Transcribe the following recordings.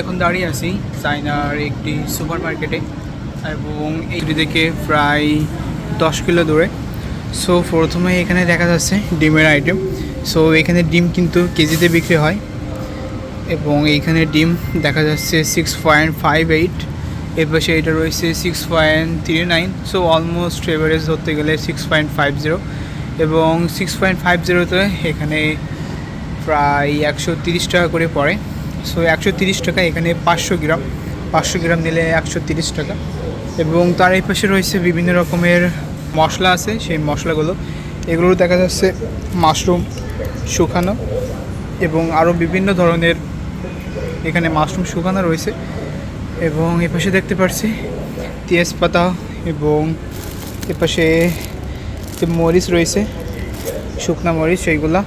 এখন দাঁড়িয়ে আছি চায়নার একটি সুপার মার্কেটে এবং এইটি থেকে প্রায় দশ কিলো দূরে। সো প্রথমে এখানে দেখা যাচ্ছে ডিমের আইটেম সো এখানে ডিম কিন্তু কেজিতে বিক্রি হয় এবং এইখানে ডিম দেখা যাচ্ছে সিক্স পয়েন্ট ফাইভ এইট এর পাশে এটা রয়েছে six point three nine so almost average ধরতে গেলে সিক্স পয়েন্ট ফাইভ জিরো এবং সিক্স পয়েন্ট ফাইভ জিরোতে এখানে প্রায় একশো তিরিশ টাকা করে পড়ে। সো একশো তিরিশ টাকা, এখানে পাঁচশো গ্রাম। পাঁচশো গ্রাম নিলে একশো তিরিশ টাকা। এবং তার এই পাশে রয়েছে বিভিন্ন রকমের মশলা আছে, সেই মশলাগুলো। এগুলো দেখা যাচ্ছে মাশরুম, শুকানো এবং আরও বিভিন্ন ধরনের এখানে মাশরুম শুকানো রয়েছে। এবং এপাশে দেখতে পাচ্ছি তেজপাতা এবং এপাশে যে মরিচ রয়েছে, শুকনা মরিচ সেইগুলা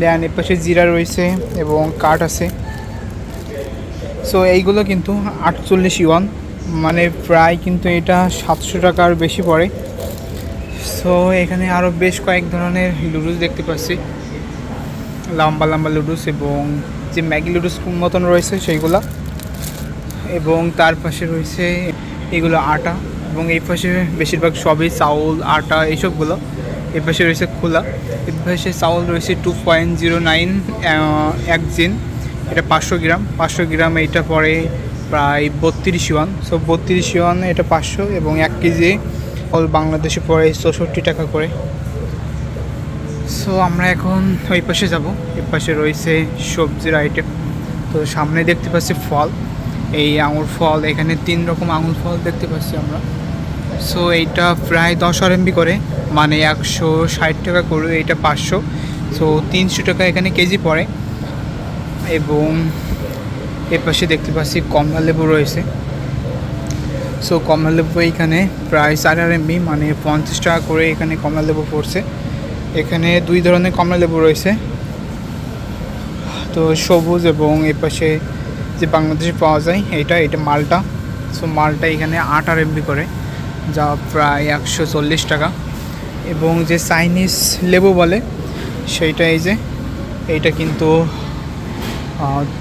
দেন এর পাশে জিরা রয়েছে এবং কাঠ আছে। সো এইগুলো কিন্তু আটচল্লিশ ইওয়ান মানে প্রায় কিন্তু এটা সাতশো টাকার বেশি পড়ে। সো এখানে আরও বেশ কয়েক ধরনের লুডুস দেখতে পাচ্ছি। লম্বা লম্বা লুডুস এবং যে ম্যাগি লুডুস মতন রয়েছে সেইগুলা। এবং তার পাশে রয়েছে এগুলো আটা এবং এই পাশে বেশিরভাগ সবই চাউল, আটা, এইসবগুলো। পাশে রয়েছে খোলা পাশে চাউল রয়েছে টু পয়েন্ট জিরো নাইন এক জিন, এটা পাঁচশো গ্রাম পাঁচশো গ্রাম এইটা পড়ে প্রায় বত্রিশ ইওয়ান সো বত্রিশ ইওয়ান এটা পাঁচশো এবং এক কেজি অল বাংলাদেশে পড়ে চৌষট্টি টাকা করে। সো আমরা এখন ওই পাশে যাব এই পাশে রয়েছে সবজির আইটেম তো সামনে দেখতে পাচ্ছি ফল, এই আঙুর ফল, এখানে তিন রকম আঙুর ফল দেখতে পাচ্ছি আমরা। সো এইটা প্রায় দশ আর আরএমবি করে। মানে একশো ষাট টাকা করে এইটা পাঁচশো। সো তিনশো টাকা এখানে কেজি পড়ে। এবং এর পাশে দেখতে পাচ্ছি কমলা লেবু রয়েছে। সো কমলা লেবু এইখানে প্রায় চার আর আরএমবি মানে পঞ্চাশ টাকা করে এখানে কমলা লেবু পড়ছে। এখানে দুই ধরনের কমলা লেবু রয়েছে। তো, সবুজ এবং এ পাশে যে বাংলাদেশে পাওয়া যায়, এটা এটা মালটা। সো মালটা এখানে আট আর এমবি করে। যা প্রায় একশো চল্লিশ টাকা। এবং যে চাইনিজ লেবু বলে, সেইটা এই যে, এইটা কিন্তু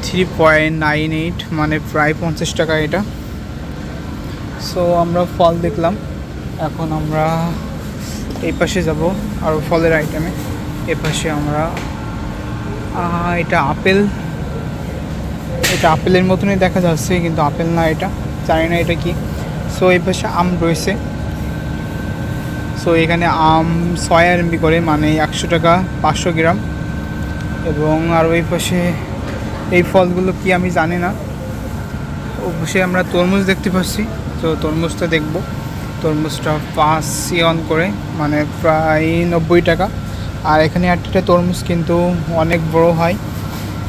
থ্রি পয়েন্ট নাইন এইট মানে প্রায় পঞ্চাশ টাকা এটা। সো আমরা ফল দেখলাম। এখন আমরা এই পাশে যাব আরও ফলের আইটেমে এ। পাশে আমরা এটা আপেল। এটা আপেলের মতনই দেখা যাচ্ছে, কিন্তু আপেল না এটা। জানি না এটা কি। সো এই পাশে আম রয়েছে। সো এখানে আম ছয় আরএমবি করে মানে একশো টাকা পাঁচশো গ্রাম। এবং আর ওই পাশে এই ফলগুলো কি আমি জানি না। অবশ্যই আমরা তরমুজ দেখতে পাচ্ছি। তো তরমুজটা দেখব। তরমুজটা পাঁচ ইয়ন করে মানে প্রায় নব্বই টাকা। আর এখানে একটা তরমুজ কিন্তু অনেক বড় হয়।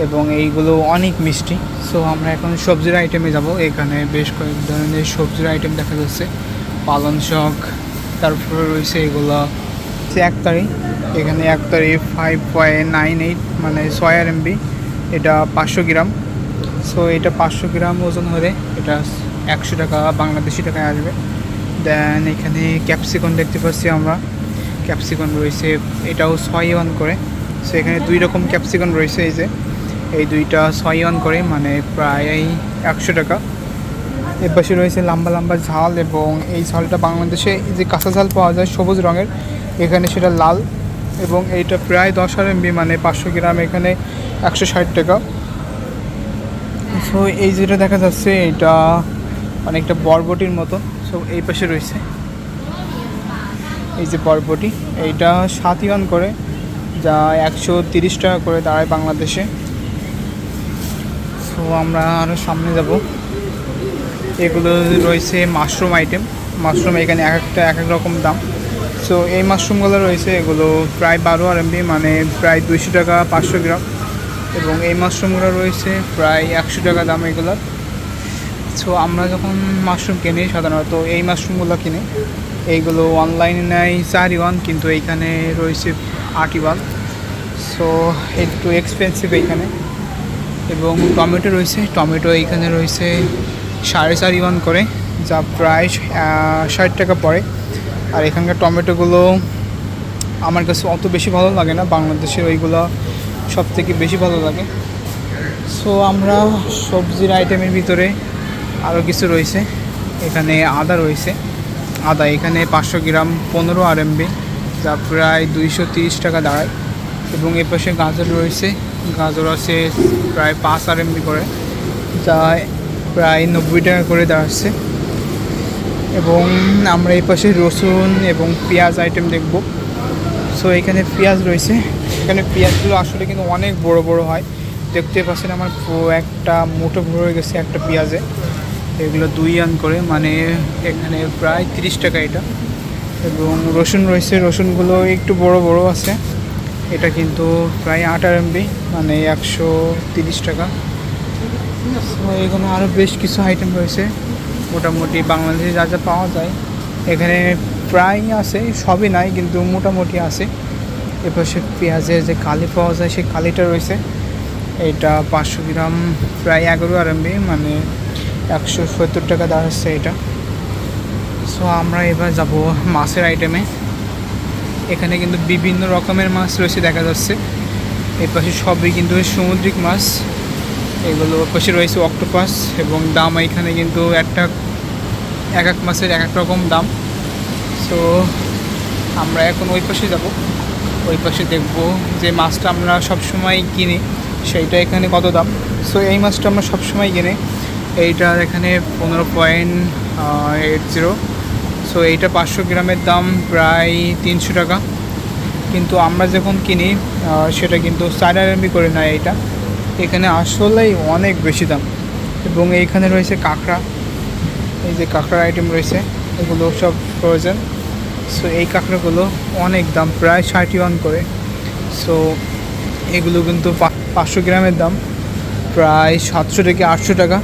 এবং এইগুলো অনেক মিষ্টি। সো আমরা এখন সবজির আইটেমে যাব। এখানে বেশ কয়েক ধরনের সবজির আইটেম দেখা যাচ্ছে। পালং শাক, তারপরে রয়েছে এগুলো এক একতারি। এখানে একতারি ফাইভ পয়েন্ট নাইন এইট মানে ছয় আর এমবি এটা পাঁচশো গ্রাম। সো এটা পাঁচশো গ্রাম ওজন হলে এটা একশো টাকা বাংলাদেশি টাকায় আসবে। দেন এখানে ক্যাপসিকন দেখতে পাচ্ছি আমরা। ক্যাপসিকন রয়েছে, এটাও ছয় ওয়ান করে। সো এখানে দুই রকম ক্যাপসিকন রয়েছে এই যে। এই দুইটা ছয় ওয়ান করে মানে প্রায় একশো টাকা। এর পাশে রয়েছে লম্বা লম্বা ঝাল এবং এই ঝালটা বাংলাদেশে যে কাঁচা ঝাল পাওয়া যায় সবুজ রঙের, এখানে সেটা লাল এবং এইটা প্রায় দশ আর এমবি মানে পাঁচশো গ্রাম, এখানে একশো ষাট টাকা। সো এই যেটা দেখা যাচ্ছে, এটা অনেকটা বরবটির মতো। সো এই পাশে রয়েছে। এই যে বরবটি, এইটা সাত ইয়ন করে, যা একশো তিরিশ টাকা করে দাঁড়ায় বাংলাদেশে। সো আমরা আরও সামনে যাব। এগুলো রয়েছে মাশরুম আইটেম মাশরুম এখানে এক একটা, এক এক রকম দাম। সো এই মাশরুমগুলো রয়েছে, এগুলো প্রায় বারো আর এমবি মানে প্রায় দুইশো টাকা, পাঁচশো গ্রাম। এবং এই মাশরুমগুলো রয়েছে প্রায় একশো টাকা দাম এগুলোর। সো আমরা যখন মাশরুম কিনি সাধারণত এই মাশরুমগুলো কিনি। এইগুলো অনলাইনে নেয় চার ওয়ান কিন্তু এইখানে রয়েছে আট ওয়ান সো একটু এক্সপেন্সিভ এইখানে এবং টমেটো রয়েছে, টমেটো এইখানে রয়েছে সাড়ে চার ওয়ান করে, যা প্রায় ষাট টাকা পড়ে। আর এখানকার টমেটোগুলো আমার কাছে অত বেশি ভালো লাগে না, বাংলাদেশের ওইগুলো সব থেকে বেশি ভালো লাগে। সো আমরা সবজির আইটেমের ভিতরে আরও কিছু রয়েছে। এখানে আদা রয়েছে। আদা এখানে পাঁচশো গ্রাম, পনেরো আর আরএমবি যা প্রায় দুইশো টাকা দাঁড়ায়। এবং এ পাশে গাজর রয়েছে গাজর আছে, প্রায় পাঁচ আরএমবি করে, যা প্রায় নব্বই টাকা করে দাঁড়াচ্ছে এবং আমরা এই পাশে রসুন এবং পেঁয়াজ আইটেম দেখব। সো এখানে পেঁয়াজ রয়েছে। এখানে পেঁয়াজগুলো আসলে কিন্তু অনেক বড় বড় হয়। দেখতে পাচ্ছেন আমার একটা মুঠো ভরে গেছে একটা পেঁয়াজে। এগুলো দুই আন করে মানে এখানে প্রায় তিরিশ টাকা এটা। এবং রসুন রয়েছে, রসুনগুলো একটু বড় বড় আছে। এটা কিন্তু প্রায় আট আর এমবি মানে একশো তিরিশ টাকা। এখানে আরও বেশ কিছু আইটেম রয়েছে। মোটামুটি বাংলাদেশে যা যা পাওয়া যায়। এখানে প্রায় আছে, সবই নাই, কিন্তু মোটামুটি আছে। এরপর সে পেঁয়াজের যে কালি পাওয়া যায়, সেই কালিটা রয়েছে। এটা পাঁচশো গ্রাম, প্রায় এগারো আরএমবি মানে একশো সত্তর টাকা দাঁড়াচ্ছে এটা। সো আমরা এবার যাব মাছের আইটেমে এখানে কিন্তু বিভিন্ন রকমের মাছ রয়েছে, দেখা যাচ্ছে। এই পাশে সবই কিন্তু সামুদ্রিক মাছ। এগুলো পাশে রয়েছে অক্টোপাস এবং দাম এখানে কিন্তু একটা, এক এক মাছের এক এক রকম দাম। সো আমরা এখন ওই পাশে যাব। ওই পাশে দেখব যে মাছটা আমরা সবসময় কিনি, সেইটা এখানে কত দাম। সো এই মাছটা আমরা সবসময় কিনি। এইটা এখানে পনেরো পয়েন্ট এইট জিরো সো এইটা পাঁচশো গ্রামের দাম প্রায় তিনশো টাকা। কিন্তু আমরা যখন কিনি সেটা কিন্তু চার আরএমবি করে নেয় এইটা। এখানে আসলেই অনেক বেশি দাম। এবং এইখানে রয়েছে কাঁকড়া। এই যে কাঁকড়ার আইটেম রয়েছে, এগুলো সব প্রয়োজন সো এই কাঁকড়াগুলো অনেক দাম, প্রায় ষাট ওয়ান করে। সো এগুলো কিন্তু পাঁচশো গ্রামের দাম। প্রায় সাতশো থেকে আটশো টাকা।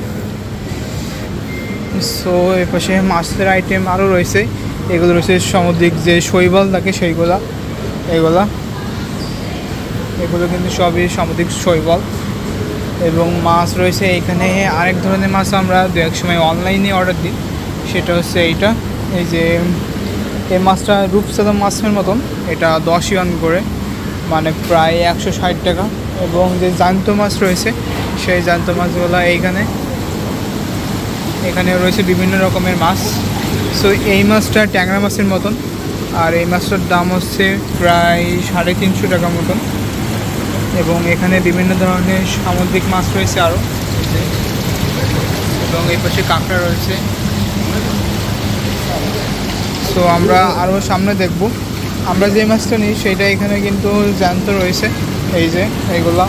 সো এর পাশে মাছের আইটেম আরও রয়েছে। এগুলো রয়েছে সামুদ্রিক যে শৈবাল থাকে সেইগুলা, এগুলা। এগুলো কিন্তু সবই সামুদ্রিক শৈবাল। এবং মাছ রয়েছে এখানে, আরেক ধরনের মাছ আমরা দু এক সময় অনলাইনে অর্ডার দিই। সেটা হচ্ছে এইটা। এই যে, এই মাছটা রূপসাদা মাছের মতন। এটা দশ ইয়ান করে মানে প্রায় একশো ষাট টাকা। এবং যে জ্যান্ত মাছ রয়েছে, সেই জ্যান্ত মাছগুলো এইখানে এখানে রয়েছে বিভিন্ন রকমের মাছ। সো এই মাছটা ট্যাংরা মাছের মতন। আর এই মাছটার দাম হচ্ছে প্রায় সাড়ে তিনশো টাকা মতন। এবং এখানে বিভিন্ন ধরনের সামুদ্রিক মাছ রয়েছে আরও এবং এই পাশে কাঁকড়া রয়েছে। সো আমরা আরও সামনে দেখব। আমরা যে মাছটা নিই, সেটা এখানে কিন্তু জ্যান্ত রয়েছে। এই যে এইগুলা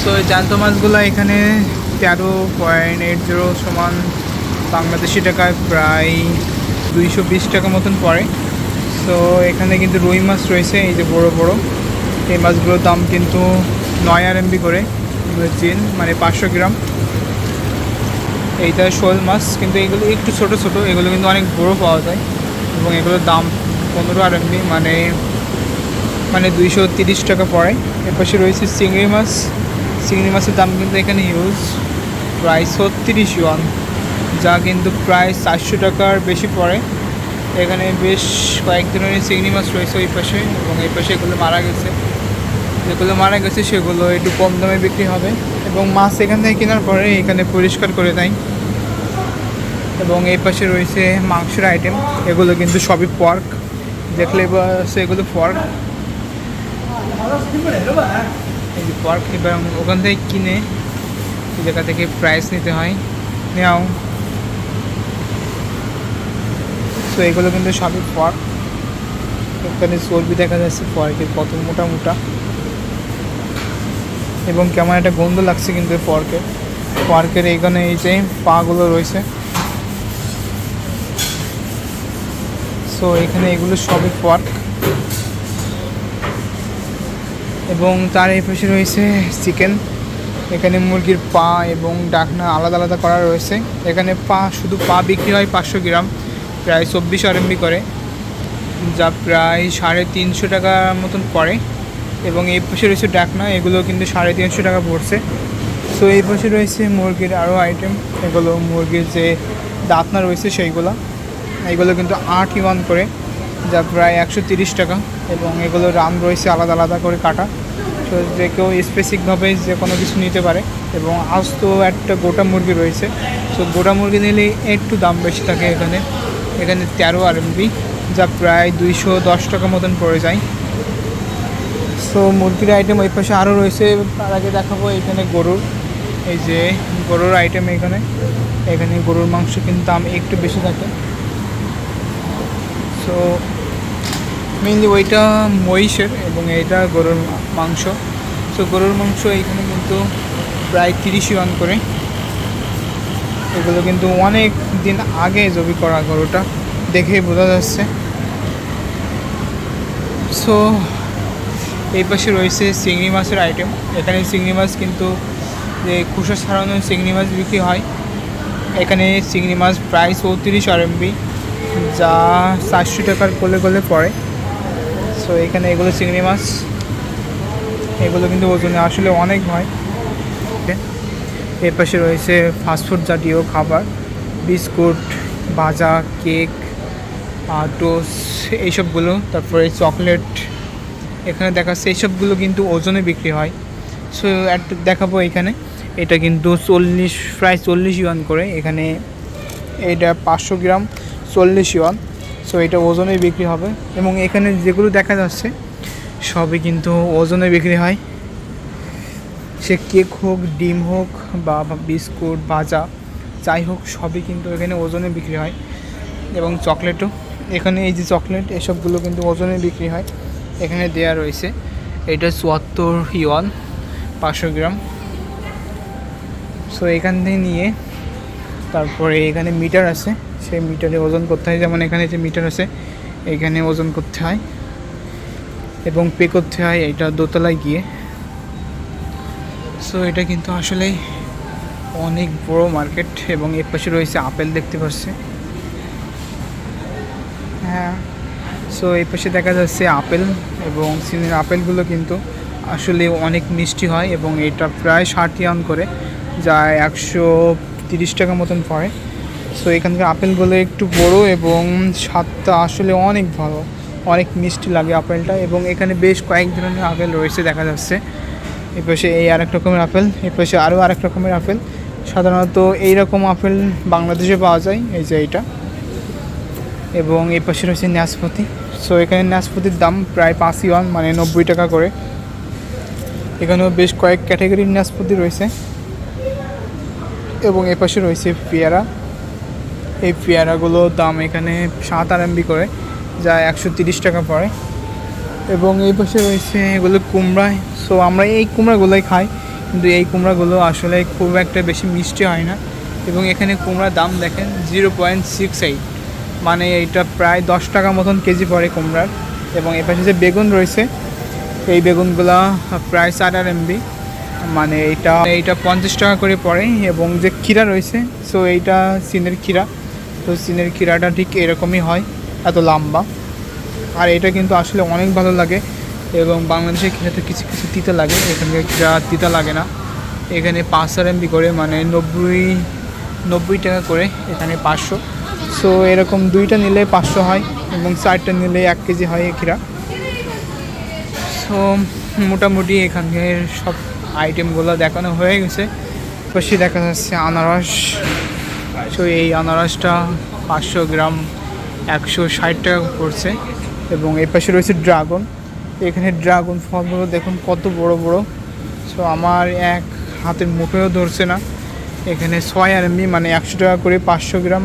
সো জ্যান্ত মাছগুলো এখানে তেরো পয়েন্ট এইট জিরো সমান বাংলাদেশি টাকায় প্রায় দুইশো বিশ টাকা মতন পড়ে। সো এখানে কিন্তু রুই মাছ রয়েছে, এই যে বড় বড়। এই মাছগুলোর দাম কিন্তু নয় আর এমবি করে জিন মানে পাঁচশো গ্রাম। এইটা শোল মাছ, কিন্তু এগুলো একটু ছোট ছোট, এগুলো কিন্তু অনেক বড় পাওয়া যায়। এবং এগুলোর দাম পনেরো আর এমবি মানে মানে দুইশো তিরিশ টাকা পড়ে। এর পাশে রয়েছে চিংড়ি মাছ চিংড়ি মাছের দাম কিন্তু এখানে হিউজ প্রায় ছত্রিশ ওয়ান যা কিন্তু প্রায় চারশো টাকার বেশি পড়ে। এখানে বেশ কয়েক ধরনের চিংড়ি মাছ রয়েছে ওই পাশে এবং এই পাশে এগুলো মারা গেছে। যেগুলো মারা গেছে সেগুলো একটু কম দামে বিক্রি হবে এবং মাছ এখান থেকে কেনার পরে এখানে পরিষ্কার করে দেয়। এবং এই পাশে রয়েছে মাংসের আইটেম এগুলো কিন্তু সবই পর্ক দেখলে এগুলো পর্ক এই যে পর্ক এবার ওখান থেকে কিনে জায়গা থেকে প্রাইস নিতে হয়। নেওয়াও তো এগুলো কিন্তু সবই পর্ক এখানে চর্বি দেখা যাচ্ছে পর্কের কত মোটা মোটা। এবং কেমন একটা গন্ধ লাগছে কিন্তু পর্কের পর্কের এখানে এই যে পাগুলো রয়েছে। সো এখানে এগুলো সবই পর্ক এবং তার এই পাশে রয়েছে চিকেন। এখানে মুরগির পা এবং ডাকনা আলাদা আলাদা করা রয়েছে। এখানে পা, শুধু পা বিক্রি হয় পাঁচশো গ্রাম, প্রায় চব্বিশ আরএমবি করে, যা প্রায় সাড়ে তিনশো টাকার মতন পড়ে। এবং এই পাশে রয়েছে ডাকনা এগুলো কিন্তু সাড়ে তিনশো টাকা পড়ছে। সো এই পাশে রয়েছে মুরগির আরও আইটেম এগুলো মুরগির যে দাঁতনা রয়েছে সেইগুলো, এগুলো কিন্তু আট ইওয়ান করে। যা প্রায় একশো টাকা এবং এগুলো রান রয়েছে আলাদা আলাদা করে কাটা। তো যে কেউ স্পেসিকভাবে যে কোনো কিছু নিতে পারে এবং আজ তো একটা গোটা মুরগি রয়েছে। তো গোটা মুরগি নিলে একটু দাম বেশি থাকে এখানে। এখানে তেরো আর এমবি যা প্রায় দুইশো দশ টাকা মতন পড়ে যায়। সো মুরগির আইটেম ওই পাশে আরও রয়েছে। তার আগে দেখাবো এখানে গরুর। এই যে গরুর আইটেম এখানে। এখানে গরুর মাংস কিন্তু দাম একটু বেশি থাকে। সো মেনলি ওইটা মহিষের এবং এইটা গরুর মাংস। সো গরুর মাংস এখানে কিন্তু প্রায় তিরিশ ইউয়ান করে। এগুলো কিন্তু অনেক দিন আগে জবি করা গরুটা দেখে বোঝা যাচ্ছে। সো এই পাশে রয়েছে চিংড়ি মাছের আইটেম এখানে চিংড়ি মাছ কিন্তু, যে খুশো ছাড়ানো চিংড়ি মাছ বিক্রি হয়। এখানে চিংড়ি মাছ প্রায় চৌত্রিশ আরএমবি যা চারশো টাকার কোলে কোলে পড়ে। সো এখানে এগুলো চিংড়ি মাছ। এগুলো কিন্তু ওজনে আসলে অনেক হয় এর পাশে রয়েছে ফাস্টফুড জাতীয় খাবার। বিস্কুট ভাজা কেক টোস্ট এইসবগুলো। তারপরে চকলেট এখানে দেখাচ্ছে এইসবগুলো কিন্তু ওজনে বিক্রি হয়। সো একটা দেখাবো এখানে। এটা কিন্তু চল্লিশ, প্রায় চল্লিশ ইউয়ান করে। এখানে এটা পাঁচশো গ্রাম, চল্লিশ ইউয়ান সো এটা ওজনে বিক্রি হবে। এবং এখানে যেগুলো দেখা যাচ্ছে, সবই কিন্তু ওজনে বিক্রি হয়। সে কেক হোক, ডিম হোক, বা বিস্কুট ভাজা যাই হোক, সবই কিন্তু এখানে ওজনে বিক্রি হয়। এবং চকলেটও। এখানে এই যে চকলেট, এসবগুলো কিন্তু ওজনে বিক্রি হয়। এখানে দেয়া রয়েছে, এটা চুয়াত্তর ইওয়ান পাঁচশো গ্রাম। সো এখান থেকে নিয়ে তারপরে এখানে মিটার আছে। সেই মিটারে ওজন করতে হয়, যেমন এখানে যে মিটার আছে, এখানে ওজন করতে হয় এবং পে করতে হয় এটা দোতলায় গিয়ে। সো এটা কিন্তু আসলে অনেক বড় মার্কেট এবং এর পাশে রয়েছে আপেল দেখতে পাচ্ছি। হ্যাঁ সো এই পাশে দেখা যাচ্ছে আপেল এবং চিনির আপেলগুলো কিন্তু আসলে অনেক মিষ্টি হয় এবং এটা প্রায় ষাট ইয়ান করে, যা একশো তিরিশ টাকা মতন পড়ে। সো এখানকার আপেলগুলো একটু বড় এবং স্বাদটা আসলে অনেক ভালো। অনেক মিষ্টি লাগে আপেলটা এবং এখানে বেশ কয়েক ধরনের আপেল রয়েছে দেখা যাচ্ছে। এ পাশে এই আরেক রকমের আপেল এ পাশে আরও আরেক রকমের আপেল। সাধারণত এই রকম আপেল বাংলাদেশে পাওয়া যায়, এই যে এইটা। এবং এই পাশে রয়েছে নাশপাতি। সো এখানে নাশপাতির দাম প্রায় পাঁচ ইওয়ান মানে নব্বই টাকা করে। এখানেও বেশ কয়েক ক্যাটাগরির নাশপাতি রয়েছে। এবং এ পাশে রয়েছে পেয়ারা। এই পেয়ারাগুলোর দাম এখানে সাত আর আরএমবি করে, যা একশো তিরিশ টাকা পড়ে। এবং এই পাশে রয়েছে এগুলো কুমড়া। সো আমরা এই কুমড়াগুলোই খাই, কিন্তু এই কুমড়াগুলো আসলে খুব একটা বেশি মিষ্টি হয় না। এবং এখানে কুমড়ার দাম দেখেন জিরো পয়েন্ট সিক্স এইট। মানে এইটা প্রায় দশ টাকা মতন কেজি পড়ে কুমড়ার। এবং এ পাশে যে বেগুন রয়েছে, এই বেগুনগুলা প্রায় চার আর এমবি মানে এইটা এইটা পঞ্চাশ টাকা করে পড়ে। এবং যে ক্ষীরা রয়েছে সো এইটা চীনের ক্ষীরা। তো চীনের ক্ষীরাটা ঠিক এরকমই হয়, এত লম্বা। আর এটা কিন্তু আসলে অনেক ভালো লাগে এবং বাংলাদেশের ক্ষীরাতে কিছু কিছু তিতা লাগে, এখানকার ক্ষীরা তিতা লাগে না। এখানে পাঁচ আর এমবি করে মানে নব্বই নব্বই টাকা করে এখানে পাঁচশো। সো এরকম দুইটা নিলে পাঁচশো হয় এবং চারটা নিলে এক কেজি হয় ক্ষীরা সো মোটামুটি এখানকার সব আইটেমগুলো দেখানো হয়ে গেছে। পাশে দেখা যাচ্ছে আনারস সো এই আনারসটা পাঁচশো গ্রাম, একশো ষাট টাকা পড়ছে। এবং এই পাশে রয়েছে ড্রাগন। এখানে ড্রাগন ফলগুলো দেখুন কত বড় বড়। সো আমার এক হাতের মুখেও ধরছে না। এখানে ছয় আর এমবি মানে একশো টাকা করে পাঁচশো গ্রাম।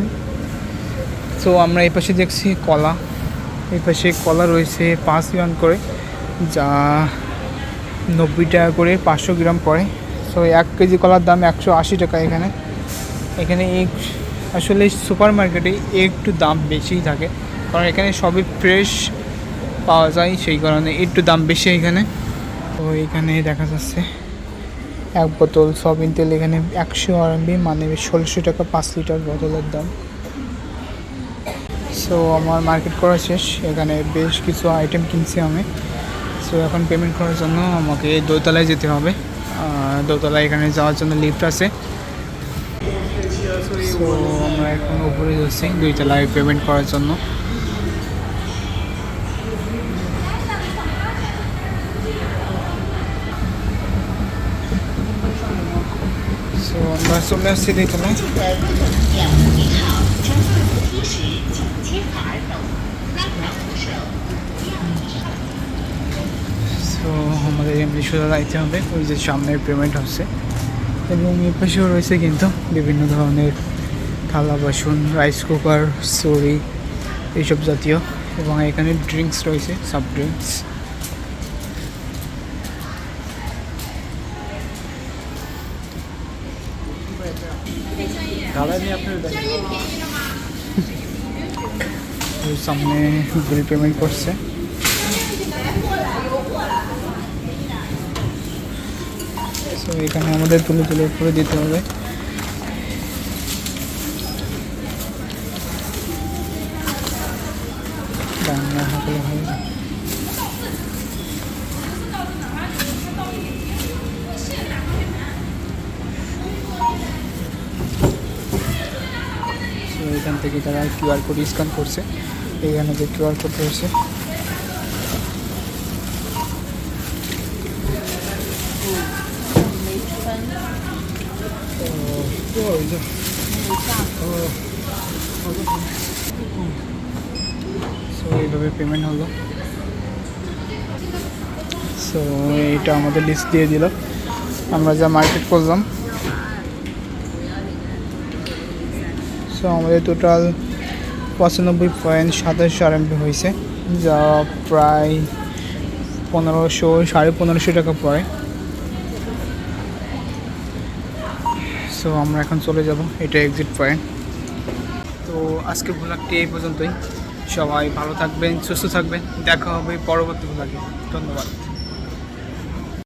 সো আমরা এই পাশে দেখছি কলা। এই পাশে কলা রয়েছে পাঁচ গ্রাম করে, যা নব্বই টাকা করে পাঁচশো গ্রাম পড়ে। সো এক কেজি কলার দাম একশো আশি টাকা এখানে। এখানে এক আসলে সুপার মার্কেটে একটু দাম বেশিই থাকে। কারণ এখানে সবই ফ্রেশ পাওয়া যায় সেই কারণে একটু দাম বেশি এখানে। তো এখানে দেখা যাচ্ছে এক বোতল সয়াবিন তেল এখানে একশো আরএমবি মানে ষোলোশো টাকা পাঁচ লিটার বোতলের দাম। সো আমার মার্কেট করা শেষ। এখানে বেশ কিছু আইটেম কিনছি আমি। সো এখন পেমেন্ট করার জন্য আমাকে দোতলায় যেতে হবে। দোতলায় এখানে যাওয়ার জন্য লিফট আছে। তো আমরা এখন উপরে যাচ্ছি দুইটা তলায় পেমেন্ট করার জন্য। সো আমরা চলে আসছি আমাদের এমনি হবে, ওই যে পেমেন্ট হচ্ছে। এবং এর পাশেও রয়েছে কিন্তু বিভিন্ন ধরনের থালা, বাসন রাইস কুকার সরি এইসব জাতীয়। এবং এখানে ড্রিঙ্কস রয়েছে সফট ড্রিঙ্কস সামনে বিল পেমেন্ট করছে। এখানে আমাদের তুলে তুলে করে দিতে হবে বাংলা হাতে হয় সো এখান থেকে তারা কিউআর কোড স্ক্যান করছে। এইখানে যে কিউআর কোড রয়েছে সো এইভাবে পেমেন্ট হলো। সো এইটা আমাদের লিস্ট দিয়ে দিল। আমরা যা মার্কেট করলাম সো আমাদের টোটাল পঁচানব্বই পয়েন্ট সাতাশ আরএমপি হয়েছে, যা প্রায় পনেরোশো, সাড়ে পনেরোশো টাকা পড়ে। সো আমরা এখন চলে যাব এটা এক্সিট পয়েন্ট তো আজকে ভ্লগটি এই পর্যন্তই। সবাই ভালো থাকবেন, সুস্থ থাকবেন। দেখা হবে পরবর্তী ভ্লগে ধন্যবাদ।